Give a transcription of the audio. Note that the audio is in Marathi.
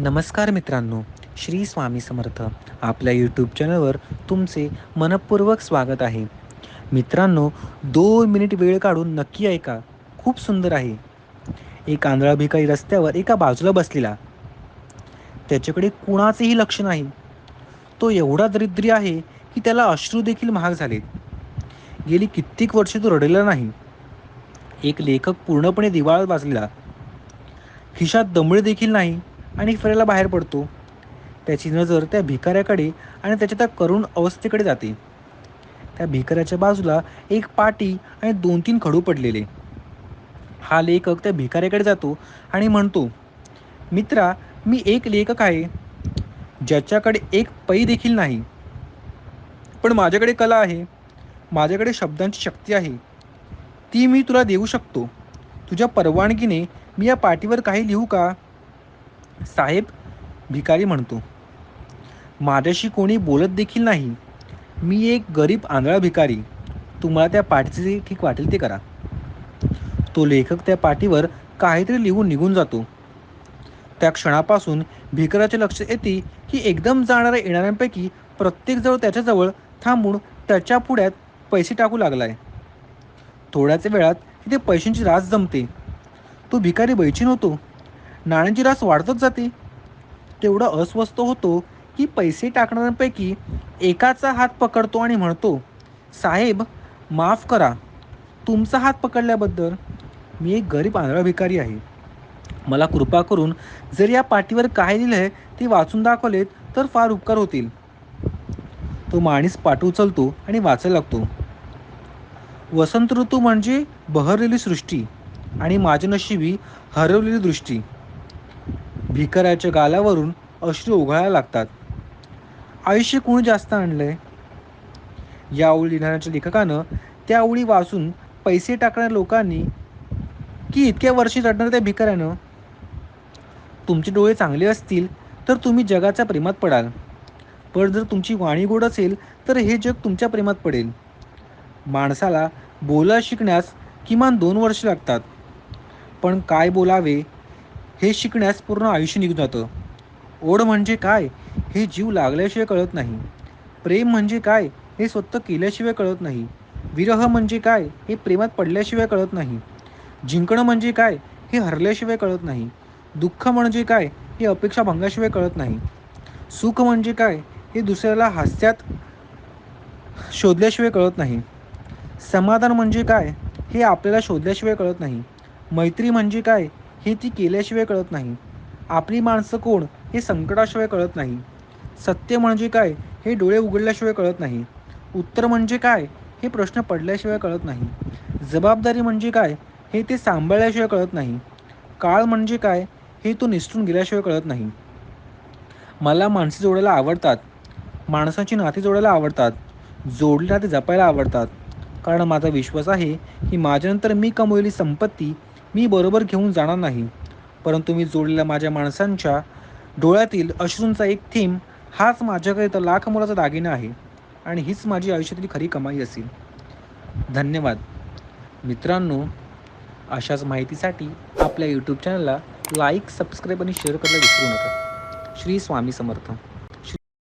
नमस्कार मित्रांनो श्री स्वामी समर्थ. आपल्या यूट्यूब चॅनलवर तुमचे मनपूर्वक स्वागत आहे. मित्रांनो दोन मिनिट वेळ काढून नक्की ऐका. खूप सुंदर आहे. एक आंधळा भिकारी रस्त्यावर एका बाजूला बसलेला. त्याच्याकडे कुणाचेही लक्ष नाही. तो एवढा दरिद्री आहे की त्याला अश्रू देखील महाग झाले गेली कित्येक वर्ष तो रडलेला नाही. एक लेखक पूर्णपणे दिवाळात वाजलेला. खिशात दमळे देखील नाही. आणि फिरायला बाहेर पडतो. त्याची नजर त्या भिकाऱ्याकडे आणि त्याच्या त्या करुण अवस्थेकडे जाते. त्या भिकाऱ्याच्या बाजूला एक पाटी आणि दोन तीन खडू पडलेले. हा लेखक त्या भिकाऱ्याकडे जातो आणि म्हणतो मित्रा मी एक लेखक आहे. ज्याच्याकडे एक पै देखील नाही. पण माझ्याकडे कला आहे. माझ्याकडे शब्दांची शक्ती आहे. ती मी तुला देऊ शकतो. तुझ्या परवानगीने मी या पाटीवर काही लिहू का? साहेब भिकारी म्हणतो. माझ्याशी कोणी बोलत देखील नाही. मी एक गरीब आंधळा भिकारी. तुम्हाला त्या पाठीचे ठीक वाटेल ते करा. तो लेखक त्या पाठीवर काहीतरी लिहून निघून जातो. त्या क्षणापासून भिकाराचे लक्ष येते की एकदम जाणाऱ्या येणाऱ्यांपैकी प्रत्येकजवळ त्याच्याजवळ थांबून त्याच्या पुढ्यात पैसे टाकू लागलाय. थोड्याच वेळात तिथे पैशांची रास जमते. तो भिकारी बैचीन होतो. नाण्यांची रास वाढतच जाते. तेवढा अस्वस्थ होतो की पैसे टाकणाऱ्यांपैकी एकाचा हात पकडतो आणि म्हणतो साहेब माफ करा. तुमचा हात पकडल्याबद्दल मी एक गरीब आंधळा भिकारी आहे. मला कृपा करून जर या पाठीवर काय लिहिलं आहे ते वाचून दाखवलेत तर फार उपकार होतील. तो माणीस पाठ उचलतो आणि वाचायला लागतो. वसंत ऋतू म्हणजे बहरलेली सृष्टी आणि माझ्या नशिबी हरवलेली दृष्टी. भिकाऱ्याच्या गालावरून अश्रू उघळायला लागतात. आयुष्य कोणी जास्त आणलंय? या ओळी लिहिणाऱ्याच्या लेखकानं त्या ओळी वाचून पैसे टाकणाऱ्या लोकांनी की इतक्या वर्षी रडणार त्या भिकाऱ्यानं? तुमचे डोळे चांगले असतील तर तुम्ही जगाच्या प्रेमात पडाल. पण जर तुमची वाणी गोड असेल तर हे जग तुमच्या प्रेमात पडेल. माणसाला बोला शिकण्यास किमान दोन वर्ष लागतात. पण काय बोलावे? हे शिकण्यास पूर्ण आयुष्य निघून जातं. ओढ म्हणजे काय? हे जीव लागल्याशिवाय कळत नाही. प्रेम म्हणजे काय? हे स्वतः केल्याशिवाय कळत नाही. विरह म्हणजे काय? हे प्रेमात पडल्याशिवाय कळत नाही. जिंकणं म्हणजे काय? हे हरल्याशिवाय कळत नाही. दुःख म्हणजे काय? हे अपेक्षा भंगाशिवाय कळत नाही. सुख म्हणजे काय? हे दुसऱ्याला हास्यात शोधल्याशिवाय कळत नाही. समाधान म्हणजे काय? हे आपल्याला शोधल्याशिवाय कळत नाही. मैत्री म्हणजे काय? हे ती केल्याशिवाय कळत नाही. आपली माणसं कोण हे संकटाशिवाय कळत नाही. सत्य म्हणजे काय हे डोळे उघडल्याशिवाय कळत नाही. उत्तर म्हणजे काय हे प्रश्न पडल्याशिवाय कळत नाही. जबाबदारी म्हणजे काय हे ते सांभाळल्याशिवाय कळत नाही. काळ म्हणजे काय हे तो निसटून गेल्याशिवाय कळत नाही. मला माणसे जोडायला आवडतात. माणसाची नाती जोडायला आवडतात. जोडली नाते जपायला आवडतात. कारण माझा विश्वास आहे की माझ्यानंतर मी कमवलेली संपत्ती मी बरोबर घेऊन जाणार नाही. परंतु मी जोडलेल्या माझ्या माणसांच्या डोळ्यातील अश्रूंचा एक थीम हाच माझ्याकरिता लाख मुलाचा दागिना आहे आणि हीच माझी आयुष्यातली खरी कमाई असेल. धन्यवाद. मित्रांनो अशाच माहितीसाठी आपल्या यूट्यूब चॅनलला लाईक सबस्क्राईब आणि शेअर करायला विसरू नका. श्री स्वामी समर्थ.